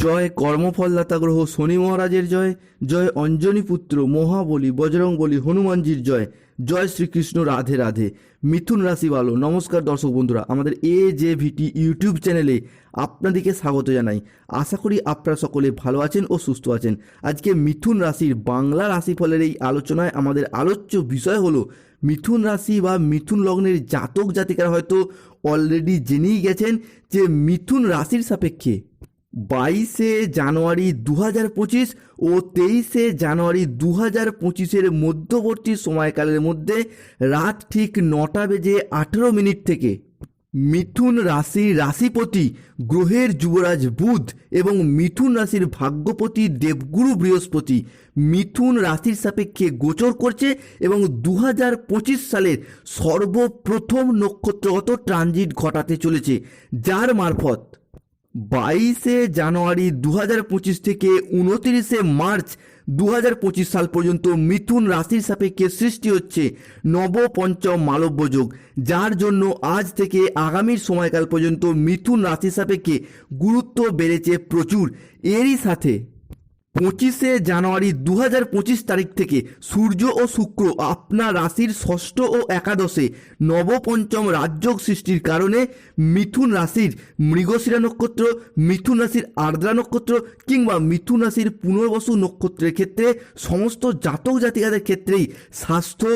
জয় কর্মফলদাতা গ্রহ শনি মহারাজের জয় জয় অঞ্জনী পুত্র মহাবলী বজরং বলী হনুমানজির জয় জয় শ্রীকৃষ্ণ রাধে রাধে। মিথুন রাশি ভালো নমস্কার দর্শক বন্ধুরা, আমাদের এ জে ভিটি ইউটিউব চ্যানেলে আপনাদেরকে স্বাগত জানাই। আশা করি আপনারা সকলে ভালো আছেন ও সুস্থ আছেন। আজকে মিথুন রাশির বাংলা রাশিফলের এই আলোচনায় আমাদের আলোচ্য বিষয় হলো, মিথুন রাশি বা মিথুন লগ্নের জাতক জাতিকারা হয়তো অলরেডি জেনেই গেছেন যে মিথুন রাশির সাপেক্ষে বাইশে জানুয়ারি দু হাজার পঁচিশ ও তেইশে জানুয়ারি দু হাজার পঁচিশের মধ্যবর্তী সময়কালের মধ্যে রাত ঠিক নটা বেজে আঠেরো মিনিট থেকে মিথুন রাশির রাশিপতি, গ্রহের যুবরাজ বুধ এবং মিথুন রাশির ভাগ্যপতি দেবগুরু বৃহস্পতি মিথুন রাশির সাপেক্ষে গোচর করছে এবং দু হাজার পঁচিশ সালের সর্বপ্রথম নক্ষত্রগত ট্রানজিট ঘটাতে চলেছে, যার মারফত বাইশে জানুয়ারি দু পঁচিশ থেকে উনতিরিশে মার্চ দু হাজার পঁচিশ সাল পর্যন্ত মিথুন রাশির সাপেক্ষে সৃষ্টি হচ্ছে নবপঞ্চম মালব্যযোগ যার জন্য আজ থেকে আগামীর সময়কাল পর্যন্ত মিথুন রাশির সাপেক্ষে গুরুত্ব বেড়েছে প্রচুর। এরই সাথে পঁচিশে জানুয়ারি দু হাজার পঁচিশ তারিখ থেকে সূর্য ও শুক্র আপনার রাশির ষষ্ঠ ও একাদশে নবপঞ্চম রাজযোগ সৃষ্টির কারণে মিথুন রাশির মৃগশিরা নক্ষত্র, মিথুন রাশির আর্দ্রা নক্ষত্র কিংবা মিথুন রাশির পুনর্বসু নক্ষত্রের ক্ষেত্রে, সমস্ত জাতক জাতিকাদের ক্ষেত্রেই স্বাস্থ্য,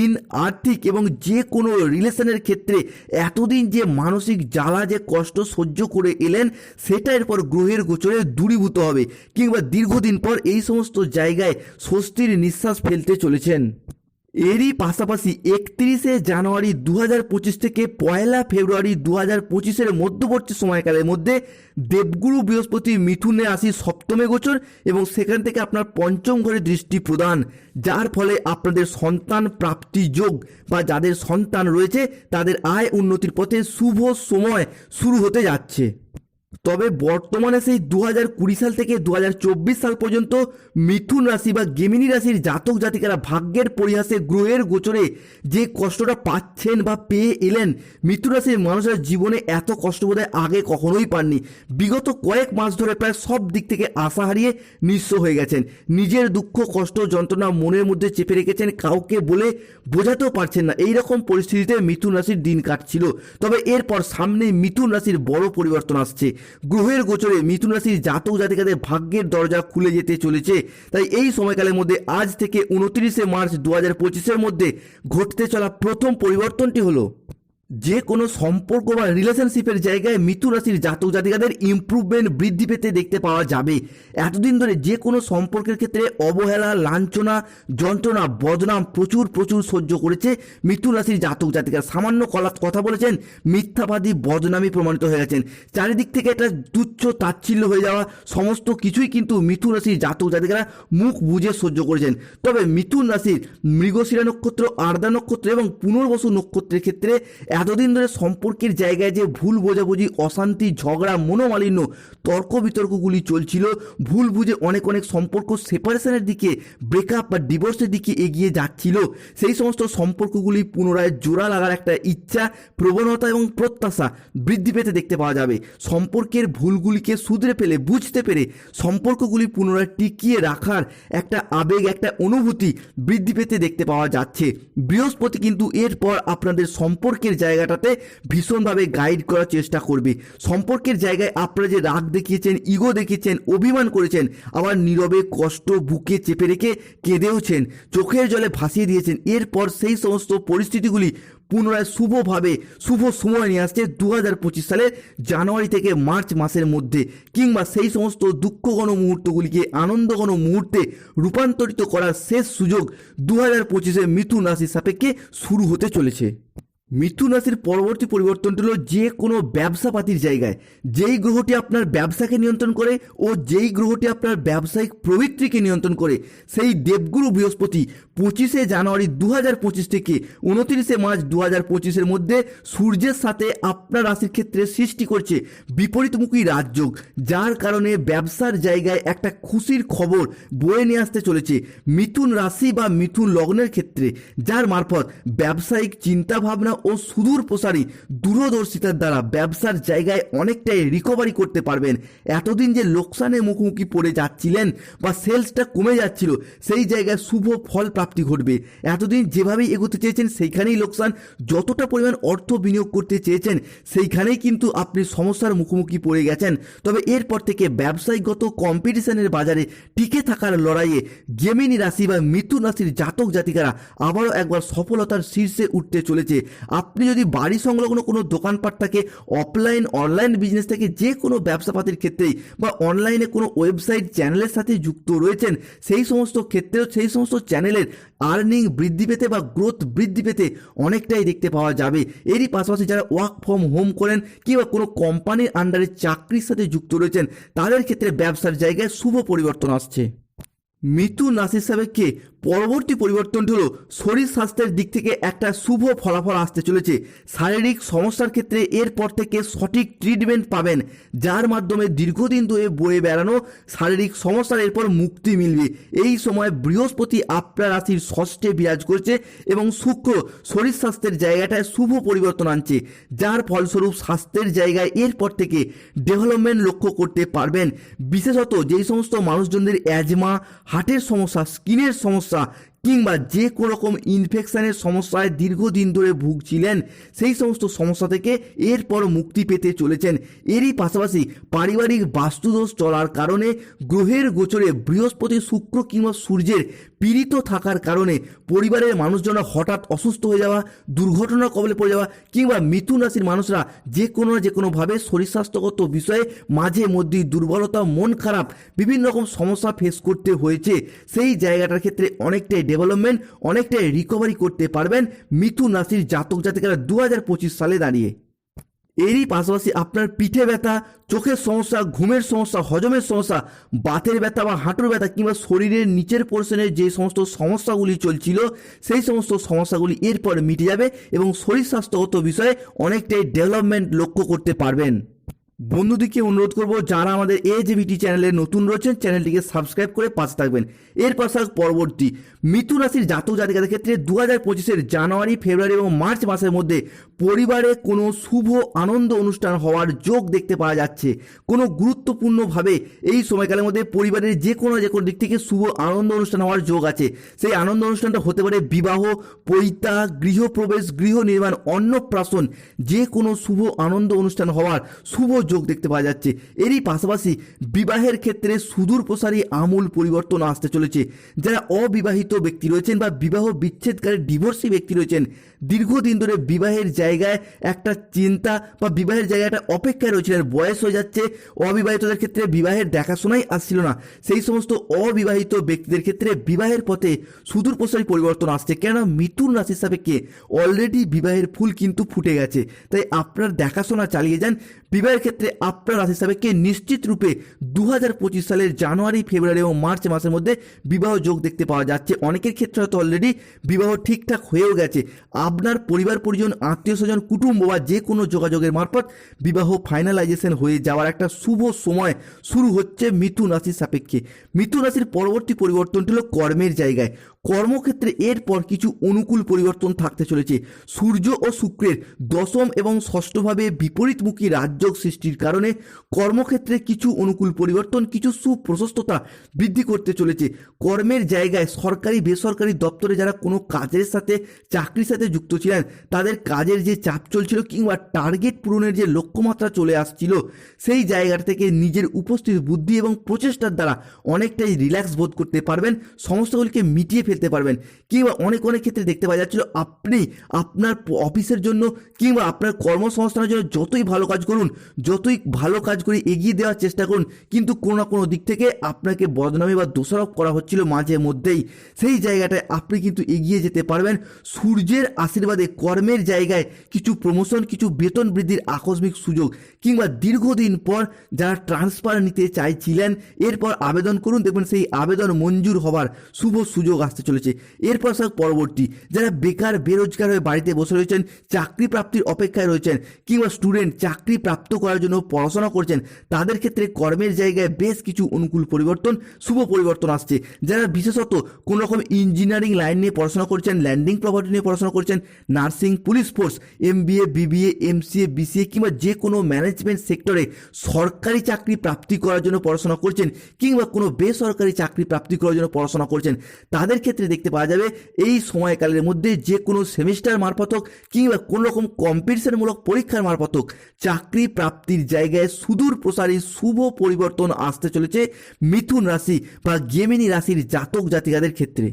ঋণ, আর্থিক এবং যে কোনো রিলেশনের ক্ষেত্রে এতদিন যে মানসিক জ্বালা, যে কষ্ট সহ্য করে এলেন, সেটা এরপর গ্রহের গোচরে দূরীভূত হবে কিংবা দীর্ঘদিন পর এই সমস্ত জায়গায় স্বস্তির নিঃশ্বাস ফেলতে চলেছেন। এরই পাশাপাশি একত্রিশে জানুয়ারি দু হাজার পঁচিশ থেকে পয়লা ফেব্রুয়ারি দু হাজার পঁচিশের মধ্যবর্তী সময়কালের মধ্যে দেবগুরু বৃহস্পতি মিথুনে আসি সপ্তমে গোচর এবং সেখান থেকে আপনার পঞ্চম ঘরে দৃষ্টি প্রদান, যার ফলে আপনাদের সন্তান প্রাপ্তি যোগ বা যাদের সন্তান রয়েছে তাদের আয় উন্নতির পথে শুভ সময় শুরু হতে যাচ্ছে। তবে বর্তমানে সেই দু হাজার কুড়ি সাল থেকে দু হাজার চব্বিশ সাল পর্যন্ত মিথুন রাশি বা গেমিনী রাশির জাতক জাতিকারা ভাগ্যের পরিহাসে গ্রহের গোচরে যে কষ্টটা পাচ্ছেন বা পেয়ে এলেন, মিথুন রাশির মানুষের জীবনে এত কষ্ট বোধহয় আগে কখনোই পাননি। বিগত কয়েক মাস ধরে প্রায় সব দিক থেকে আশা হারিয়ে নিঃস্ব হয়ে গেছেন। নিজের দুঃখ, কষ্ট, যন্ত্রণা মনের মধ্যে চেপে রেখেছেন কাউকে বলে বোঝাতেও পারছেন না। এই রকম পরিস্থিতিতে মিথুন রাশির দিন কাটছিল। তবে এরপর সামনে মিথুন রাশির বড় পরিবর্তন আসছে। গ্রহের গোচরে মিথুন রাশির জাতক জাতিকাদের ভাগ্যের দরজা খুলে যেতে চলেছে। তাই এই সময়কালের মধ্যে আজ থেকে উনত্রিশে মার্চ দু হাজার পঁচিশের মধ্যে ঘটতে চলা প্রথম পরিবর্তনটি হলো। যে কোনো সম্পর্ক বা রিলেশনশিপের জায়গায় মিথুন রাশির জাতক জাতিকাদের ইমপ্রুভমেন্ট বৃদ্ধি পেতে দেখতে পাওয়া যাবে। এতদিন ধরে যে কোনো সম্পর্কের ক্ষেত্রে অবহেলা, লাঞ্ছনা, যন্ত্রণা, বদনাম প্রচুর প্রচুর সহ্য করেছে মিথুন রাশির জাতক জাতিকা। সামান্য কলা কথা বলেছেন, মিথ্যাবাদী, বদনামী প্রমাণিত হয়ে গেছেন। চারিদিক থেকে একটা তুচ্ছ তাচ্ছিল্য হয়ে যাওয়া সমস্ত কিছুই কিন্তু মিথুন রাশির জাতক জাতিকারা মুখ বুঝে সহ্য করেছেন। তবে মিথুন রাশির মৃগশিরা নক্ষত্র আর্দা নক্ষত্র এবং পুনর্বসু নক্ষত্রের ক্ষেত্রে এতদিন ধরে সম্পর্কের জায়গায় যে ভুল বোঝাবুঝি, অশান্তি, ঝগড়া, মনোমালিন্য তর্ক বিতর্কগুলি চলছিল, ভুল বুঝে অনেক অনেক সম্পর্ক সেপারেশনের দিকে ব্রেকআপ বা ডিভোর্সের দিকে এগিয়ে যাচ্ছিল। সেই সমস্ত সম্পর্কগুলি পুনরায় জোড়া লাগার একটা ইচ্ছা, প্রবণতা এবং প্রত্যাশা বৃদ্ধি পেতে দেখতে পাওয়া যাবে। সম্পর্কের ভুলগুলিকে শুধরে ফেলে, বুঝতে পেরে সম্পর্কগুলি পুনরায় টিকিয়ে রাখার একটা আবেগ, একটা অনুভূতি বৃদ্ধি পেতে দেখতে পাওয়া যাচ্ছে। বৃহস্পতি কিন্তু এরপর আপনাদের সম্পর্কের জায়গাটাতে ভীষণভাবে গাইড করার চেষ্টা করবে। সম্পর্কের জায়গায় আপনারা যে রাগ দেখিয়েছেন ইগো দেখিয়েছেন, অভিমান করেছেন, আবার নীরবে কষ্ট বুকে চেপে রেখে কেঁদেওছেন, চোখের জলে ভাসিয়ে দিয়েছেন, এরপর সেই সমস্ত পরিস্থিতিগুলি পুনরায় শুভভাবে, শুভ সময় নিয়ে আসছে দু হাজার পঁচিশ সালের জানুয়ারি থেকে মার্চ মাসের মধ্যে, কিংবা সেই সমস্ত দুঃখঘন মুহূর্তগুলিকে আনন্দঘন মুহূর্তে রূপান্তরিত করার শেষ সুযোগ দু হাজার পঁচিশে মিথুন রাশির সাপেক্ষে শুরু হতে চলেছে। মিথুন রাশির পরবর্তী পরিবর্তনটি হলো যে কোনো ব্যবসাপাতির জায়গায়, যেই গ্রহটি আপনার ব্যবসাকে নিয়ন্ত্রণ করে ও যেই গ্রহটি আপনার ব্যবসায়িক প্রবৃত্তিকে নিয়ন্ত্রণ করে, সেই দেবগুরু বৃহস্পতি পঁচিশে জানুয়ারি দু হাজার পঁচিশ থেকে উনত্রিশে মার্চ দু হাজার পঁচিশের মধ্যে সূর্যের সাথে আপনার রাশির ক্ষেত্রে সৃষ্টি করছে বিপরীতমুখী রাজযোগ, যার কারণে ব্যবসার জায়গায় একটা খুশির খবর বয়ে নিয়ে আসতে চলেছে মিথুন রাশি বা মিথুন লগ্নের ক্ষেত্রে, যার মারফত ব্যবসায়িক চিন্তাভাবনা ও সুদূর প্রসারী দূরদর্শিতার দ্বারা ব্যবসার জায়গায় অনেকটাই রিকভারি করতে পারবেন। এতদিন যে লোকসানের মুখোমুখি পড়ে যাচ্ছিলেন বা সেলসটা কমে যাচ্ছিল, সেই জায়গায় শুভ ফল প্রাপ্তি ঘটবে। এতদিন যেভাবেই এগোতে চেয়েছেন, সেইখানেই লোকসান যতটা পরিমাণ অর্থ বিনিয়োগ করতে চেয়েছেন, সেইখানেই কিন্তু আপনি সমস্যার মুখোমুখি পড়ে গেছেন। তবে এরপর থেকে ব্যবসায়িকগত কম্পিটিশনের বাজারে টিকে থাকার লড়াইয়ে গেমিনী রাশি বা মিথুন রাশির জাতক জাতিকারা আবারও একবার সফলতার শীর্ষে উঠতে চলেছে। আপনি যদি বাড়ি সংলগ্ন কোনো দোকানপাট থাকে, অফলাইন, অনলাইন বিজনেস থেকে যে কোনো ব্যবসাপাতির ক্ষেত্রেই বা অনলাইনে কোনো ওয়েবসাইট চ্যানেলের সাথে যুক্ত রয়েছেন, সেই সমস্ত ক্ষেত্রেও সেই সমস্ত চ্যানেলের আর্নিং বৃদ্ধি পেতে বা গ্রোথ বৃদ্ধি পেতে অনেকটাই দেখতে পাওয়া যাবে। এরই পাশাপাশি যারা ওয়ার্ক ফ্রম হোম করেন কিংবা কোনো কোম্পানির আন্ডারে চাকরির সাথে যুক্ত রয়েছেন, তাদের ক্ষেত্রে ব্যবসার জায়গায় শুভ পরিবর্তন আসছে। মিথুন রাশির সাপেক্ষে পরবর্তী পরিবর্তনটি হলো শরীর স্বাস্থ্যের দিক থেকে একটা শুভ ফলাফল আসতে চলেছে। শারীরিক সমস্যার ক্ষেত্রে এরপর থেকে সঠিক ট্রিটমেন্ট পাবেন, যার মাধ্যমে দীর্ঘদিন ধরে বয়ে বেড়ানো শারীরিক সমস্যার এরপর মুক্তি মিলবে। এই সময় বৃহস্পতি আপনার রাশির ষষ্ঠে বিরাজ করছে এবং শুক্র শরীর স্বাস্থ্যের জায়গাটায় শুভ পরিবর্তন আনছে, যার ফলস্বরূপ স্বাস্থ্যের জায়গায় এরপর থেকে ডেভেলপমেন্ট লক্ষ্য করতে পারবেন। বিশেষত যেই সমস্ত মানুষজনদের অ্যাজমা হার্টের সমস্যা স্কিনের সমস্যা কিংবা যে কোনো রকম ইনফেকশনের সমস্যায় দীর্ঘদিন ধরে ভুগছিলেন, সেই সমস্ত সমস্যা থেকে এরপর মুক্তি পেতে চলেছেন। এরই পাশাপাশি পারিবারিক বাস্তুদোষ চলার কারণে গ্রহের গোচরে বৃহস্পতি শুক্র কিংবা সূর্যের পীড়িত থাকার কারণে পরিবারের মানুষজনরা হঠাৎ অসুস্থ হয়ে যাওয়া, দুর্ঘটনার কবলে পড়ে যাওয়া কিংবা মিথুন রাশির মানুষরা যে কোনো না যে কোনোভাবে শরীর স্বাস্থ্যগত বিষয়ে মাঝে মধ্যেই দুর্বলতা, মন খারাপ, বিভিন্ন রকম সমস্যা ফেস করতে হয়েছে। সেই জায়গাটার ক্ষেত্রে অনেকটাই ডেভেলপমেন্ট অনেকটাই রিকভারি করতে পারবেন মিথুন রাশির জাতক জাতিকারা দু হাজার পঁচিশ সালে দাঁড়িয়ে। এরই পাশাপাশি আপনার পিঠে ব্যথা, চোখের সমস্যা, ঘুমের সমস্যা, হজমের সমস্যা, বাতের ব্যথা বা হাঁটুর ব্যথা কিংবা শরীরের নিচের পোর্শনের যে সমস্ত সমস্যাগুলি চলছিল, সেই সমস্ত সমস্যাগুলি এরপর মিটে যাবে এবং শরীর স্বাস্থ্যগত বিষয়ে অনেকটাই ডেভেলপমেন্ট লক্ষ্য করতে পারবেন। বন্ধুদিকে অনুরোধ করব, যারা আমাদের এ জেবিটি চ্যানেলে নতুন রয়েছেন, চ্যানেলটিকে সাবস্ক্রাইব করে পাশে থাকবেন। এর পাশাপাশি পরবর্তী, মিথুন রাশির জাতক জাতিকাদের ক্ষেত্রে দু হাজার পঁচিশের জানুয়ারি, ফেব্রুয়ারি এবং মার্চ মাসের মধ্যে পরিবারে কোনো শুভ, আনন্দ অনুষ্ঠান হওয়ার যোগ দেখতে পাওয়া যাচ্ছে। কোনো গুরুত্বপূর্ণভাবে এই সময়কালের মধ্যে পরিবারের যে কোনো যে কোনো দিক থেকে শুভ, আনন্দ অনুষ্ঠান হওয়ার যোগ আছে। সেই আনন্দ অনুষ্ঠানটা হতে পারে বিবাহ, পৈতা, গৃহপ্রবেশ, গৃহ নির্মাণ, অন্নপ্রাশন, যে কোনো শুভ, আনন্দ অনুষ্ঠান হওয়ার শুভ যোগ দেখতে পাওয়া যাচ্ছে। এরই পাশাপাশি বিবাহের ক্ষেত্রে সুদূর প্রসারী আমূল পরিবর্তন আসতে চলেছে। যারা অবিবাহিত ব্যক্তি রয়েছেন বা বিবাহ বিচ্ছেদকারী ডিভোর্সি ব্যক্তি রয়েছেন, দীর্ঘদিন ধরে বিবাহের জায়গায় একটা চিন্তা বা বিবাহের জায়গায় একটা অপেক্ষায় রয়েছিলেন বয়স হয়ে যাচ্ছে, অবিবাহিতদের ক্ষেত্রে বিবাহের দেখাশোনাই আসছিল না। সেই সমস্ত অবিবাহিত ব্যক্তিদের ক্ষেত্রে বিবাহের পথে সুদূর প্রসারী পরিবর্তন আসছে। কেননা মিথুন রাশির সাপেক্ষে অলরেডি বিবাহের ফুল কিন্তু ফুটে গেছে। তাই আপনার দেখাশোনা চালিয়ে যান। বিবাহের ক্ষেত্রে আপনার রাশির সাপেক্ষে নিশ্চিত রূপে দু হাজার পঁচিশ সালের জানুয়ারি, ফেব্রুয়ারি এবং মার্চ মাসের মধ্যে বিবাহ যোগ দেখতে পাওয়া যাচ্ছে। অনেকের ক্ষেত্রে হয়তো অলরেডি বিবাহ ঠিকঠাক হয়েও গেছে। আপনার পরিবার, পরিজন আত্মীয় স্বজন কুটুম্ব বা যে কোনো যোগাযোগের মারফত বিবাহ ফাইনালাইজেশন হয়ে যাওয়ার একটা শুভ সময় শুরু হচ্ছে মিথুন রাশির সাপেক্ষে। মিথুন রাশির পরবর্তী পরিবর্তনটি হলো কর্মের জায়গায়। কর্মক্ষেত্রে এরপর কিছু অনুকূল পরিবর্তন থাকতে চলেছে। সূর্য ও শুক্রের দশম এবং ষষ্ঠভাবে বিপরীতমুখী রাজযোগ সৃষ্টির কারণে কর্মক্ষেত্রে কিছু অনুকূল পরিবর্তন, কিছু সুপ্রশস্ততা বৃদ্ধি করতে চলেছে। কর্মের জায়গায় সরকারি, বেসরকারি দপ্তরে যারা কোনো কাজের সাথে, চাকরির সাথে যুক্ত ছিলেন, তাদের কাজের যে চাপ চলছিল কিংবা টার্গেট পূরণের যে লক্ষ্যমাত্রা চলে আসছিল, সেই জায়গা থেকে নিজের উপস্থিত বুদ্ধি এবং প্রচেষ্টার দ্বারা অনেকটাই রিল্যাক্স বোধ করতে পারবেন। সমস্যাগুলিকে মিটিয়ে পারবেন। কিংবা অনেক অনেক ক্ষেত্রে দেখতে পাওয়া যাচ্ছিল আপনি আপনার অফিসের জন্য কিংবা আপনার কর্মসংস্থানের জন্য যতই ভালো কাজ করুন, যতই ভালো কাজ করে এগিয়ে দেওয়ার চেষ্টা করুন, কিন্তু কোনো না কোনো দিক থেকে আপনাকে বদনামি বা দোষারোপ করা হচ্ছিল মাঝে মধ্যেই। সেই জায়গাটায় আপনি কিন্তু এগিয়ে যেতে পারবেন। সূর্যের আশীর্বাদে কর্মের জায়গায় কিছু প্রমোশন, কিছু বেতন বৃদ্ধির আকস্মিক সুযোগ কিংবা দীর্ঘদিন পর যারা ট্রান্সফার নিতে চাইছিলেন, এরপর আবেদন করুন। দেখবেন সেই আবেদন মঞ্জুর হবার শুভ সুযোগ আসতে চলেছে। এরপর স্যার পরবর্তী, যারা বেকার, বেরোজগার হয়ে বাড়িতে বসে রয়েছেন চাকরি প্রাপ্তির অপেক্ষায় রয়েছেন কিংবা স্টুডেন্ট চাকরি প্রাপ্ত করার জন্য পড়াশোনা করছেন, তাদের ক্ষেত্রে কর্মের জায়গায় বেশ কিছু অনুকূল পরিবর্তন, শুভ পরিবর্তন আসছে। যারা বিশেষত কোনো রকম ইঞ্জিনিয়ারিং লাইন নিয়ে পড়াশোনা করছেন ল্যান্ডিং প্রপার্টি নিয়ে পড়াশোনা করছেন nursing police force MBA BBA MCA BCA কিংবা যে কোনো ম্যানেজমেন্ট সেক্টরে সরকারি চাকরি প্রাপ্তি করার জন্য পড়াশোনা করছেন কিংবা কোনো বেসরকারি চাকরি প্রাপ্তি করার জন্য পড়াশোনা করছেন, তাদের ক্ষেত্রে দেখতে পাওয়া যাবে এই সময়কালের মধ্যে যে কোনো সেমিস্টার মারফত হোক কিংবা কোনো রকম কম্পিটিশনমূলক পরীক্ষার মারফত হোক চাকরি প্রাপ্তির জায়গায় সুদূর প্রসারী শুভ পরিবর্তন আসতে চলেছে মিথুন রাশি বা গেমিনী রাশির জাতক জাতিকাদের ক্ষেত্রে।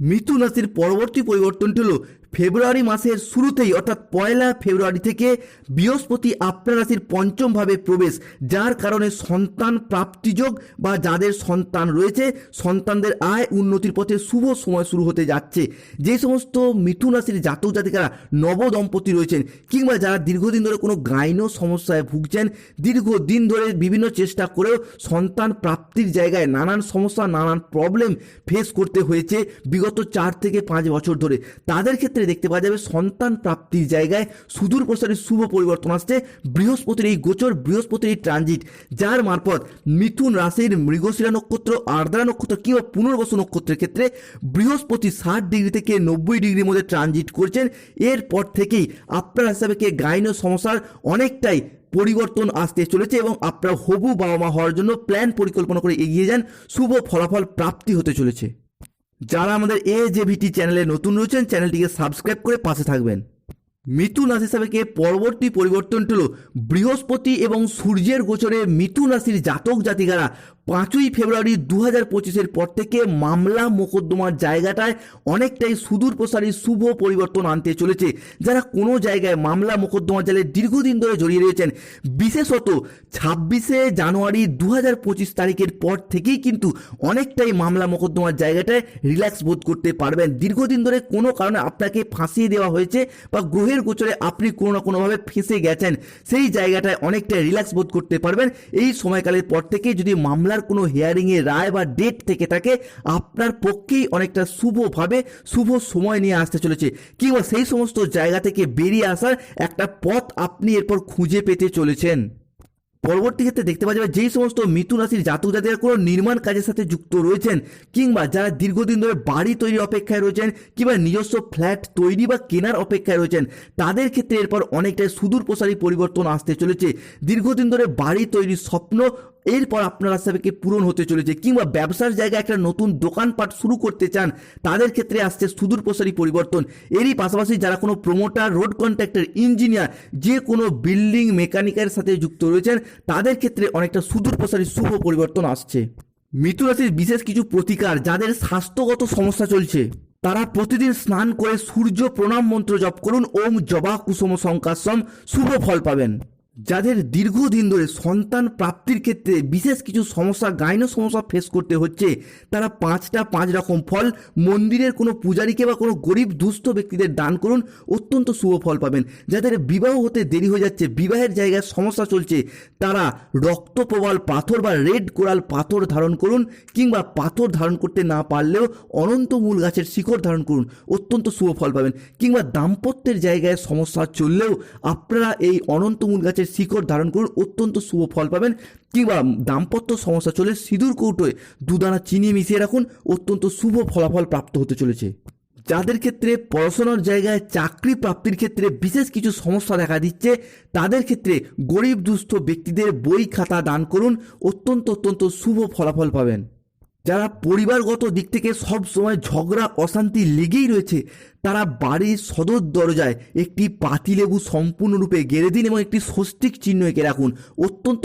মিথুন রাশির পরবর্তী পরিবর্তনটি হলো ফেব্রুয়ারি মাসের শুরুতেই, অর্থাৎ পয়লা ফেব্রুয়ারি থেকে বৃহস্পতি আপনার রাশির পঞ্চম ভাবে প্রবেশ, যার কারণে সন্তান প্রাপ্তিযোগ বা যাদের সন্তান রয়েছে, সন্তানদের আয় উন্নতির পথে শুভ সময় শুরু হতে যাচ্ছে। যে সমস্ত মিথুন রাশির জাতক জাতিকারা নব দম্পতি রয়েছেন, কিংবা যারা দীর্ঘদিন ধরে কোনো গাইন সমস্যায় ভুগছেন, দীর্ঘদিন ধরে বিভিন্ন চেষ্টা করেও সন্তান প্রাপ্তির জায়গায় নানান সমস্যা, নানান প্রবলেম ফেস করতে হয়েছে বিগত চার থেকে পাঁচ বছর ধরে। তাদের ক্ষেত্রে দেখতে পাওয়া যাবে সন্তান প্রাপ্তির জায়গায় সুদূর প্রসারী শুভ পরিবর্তন আসছে। বৃহস্পতির এই গোচর, বৃহস্পতির এই ট্রানজিট যার মারফত মিথুন রাশির মৃগশিরা নক্ষত্র, আর্দ্রা নক্ষত্র কিংবা পুনর্বসু নক্ষত্রের ক্ষেত্রে বৃহস্পতি ষাট ডিগ্রি থেকে নব্বই ডিগ্রির মধ্যে ট্রানজিট করছেন। এরপর থেকেই আপনার হিসাবে কে গাইন সমস্যার অনেকটাই পরিবর্তন আসতে চলেছে এবং আপনার হবু বাবা মা হওয়ার জন্য প্ল্যান পরিকল্পনা করে এগিয়ে যান। শুভ ফলাফল প্রাপ্তি হতে চলেছে। যারা আমাদের এ চ্যানেলে নতুন রয়েছেন চ্যানেলটিকে সাবস্ক্রাইব করে পাশে থাকবেন। মিথুন রাশি সাবেকে পরবর্তী পরিবর্তনটি হল বৃহস্পতি এবং সূর্যের গোচরে মিথুন রাশির জাতক জাতিকারা পাঁচই ফেব্রুয়ারি দু হাজার পঁচিশের পর থেকে মামলা মোকদ্দমার জায়গাটায় অনেকটাই সুদূর প্রসারী শুভ পরিবর্তন আনতে চলেছে। যারা কোনো জায়গায় মামলা মোকদ্দমার জালে দীর্ঘদিন ধরে জড়িয়ে রয়েছেন, বিশেষত ছাব্বিশে জানুয়ারি দু হাজার পঁচিশ তারিখের পর থেকেই কিন্তু অনেকটাই মামলা মোকদ্দমার জায়গাটায় রিল্যাক্স বোধ করতে পারবেন। দীর্ঘদিন ধরে কোনো কারণে আপনাকে ফাঁসিয়ে দেওয়া হয়েছে বা গ্রহের গোচরে আপনি কোনো না কোনোভাবে ফেঁসে গেছেন, সেই জায়গাটায় অনেকটাই রিল্যাক্স বোধ করতে পারবেন। এই সময়কালের পর থেকে যদি মামলার কোনো হিয়ারিংয়ে রায় বা ডেট থেকে থাকে আপনার পক্ষেই অনেকটা শুভভাবে শুভ সময় নিয়ে আসতে চলেছে। কিংবা সেই সমস্ত জায়গা থেকে বেরিয়ে আসার একটা পথ আপনি এরপর খুঁজে পেতে চলেছেন। পরবর্তী ক্ষেত্রে দেখতে পাওয়া যাবে যেই সমস্ত মিথুন রাশির জাতক জাতিরা কোনো নির্মাণ কাজের সাথে যুক্ত রয়েছেন, কিংবা যারা দীর্ঘদিন ধরে বাড়ি তৈরির অপেক্ষায় রয়েছেন, কিংবা নিজস্ব ফ্ল্যাট তৈরি বা কেনার অপেক্ষায় রয়েছেন, তাদের ক্ষেত্রে এরপর অনেকটাই সুদূর প্রসারী পরিবর্তন আসতে চলেছে। দীর্ঘদিন ধরে বাড়ি তৈরির স্বপ্ন এরপর আপনার আশাকে পূরণ হতে চলেছে, কিংবা ব্যবসার জায়গায় একটা নতুন দোকানপাট শুরু করতে চান, তাদের ক্ষেত্রে আসছে সুদূর প্রসারী পরিবর্তন। এরই পাশাপাশি যারা কোনো প্রমোটার রোড কন্ট্রাক্টর ইঞ্জিনিয়ার যে কোনো বিল্ডিং মেকানিকের সাথে যুক্ত রয়েছেন, তাদের ক্ষেত্রে অনেকটা সুদূর প্রসারী শুভ পরিবর্তন আসছে। মিথুন রাশির বিশেষ কিছু প্রতিকার, যাদের স্বাস্থ্যগত সমস্যা চলছে, তারা প্রতিদিন স্নান করে সূর্য প্রণাম মন্ত্র জপ করুন, ওম জবা কুসুম সংকাশম, শুভ ফল পাবেন। যাদের দীর্ঘদিন ধরে সন্তান প্রাপ্তির ক্ষেত্রে বিশেষ কিছু সমস্যা, গাইন সমস্যা ফেস করতে হচ্ছে, তারা পাঁচটা পাঁচ রকম ফল, মন্দিরের কোনো পূজারীকে বা কোনো গরিব দুস্থ ব্যক্তিদের দান করুন, অত্যন্ত শুভ ফল পাবেন। যাদের বিবাহ হতে দেরি হয়ে যাচ্ছে, বিবাহের জায়গায় সমস্যা চলছে, তারা রক্ত রক্তপ্রবাল পাথর বা রেড কোরাল পাথর ধারণ করুন, কিংবা পাথর ধারণ করতে না পারলেও অনন্ত মূল গাছের শিকড় ধারণ করুন, অত্যন্ত শুভ ফল পাবেন। কিংবা দাম্পত্যের জায়গায় সমস্যা চললেও আপনারা এই অনন্ত মূল গাছের শিকড় ধারণ করুন, অত্যন্ত শুভ ফল পাবেন। কিংবা দাম্পত্য সমস্যা চলে সিঁদুর কৌটোয় দুদানা চিনি মিশিয়ে রাখুন, অত্যন্ত শুভ ফলাফল প্রাপ্ত হতে চলেছে। যাদের ক্ষেত্রে পড়াশোনার জায়গায় চাকরি প্রাপ্তির ক্ষেত্রে বিশেষ কিছু সমস্যা দেখা দিচ্ছে, তাদের ক্ষেত্রে গরিব দুস্থ ব্যক্তিদের বই খাতা দান করুন, অত্যন্ত অত্যন্ত শুভ ফলাফল পাবেন। যারা পরিবারগত দিক থেকে সব সময় ঝগড়া, অশান্তি লেগেই রয়েছে, তারা বাড়ির সদর দরজায় একটি পাতিলেবু সম্পূর্ণরূপে গেড়ে দিন এবং একটি স্বস্তিক চিহ্ন এঁকে রাখুন। অত্যন্ত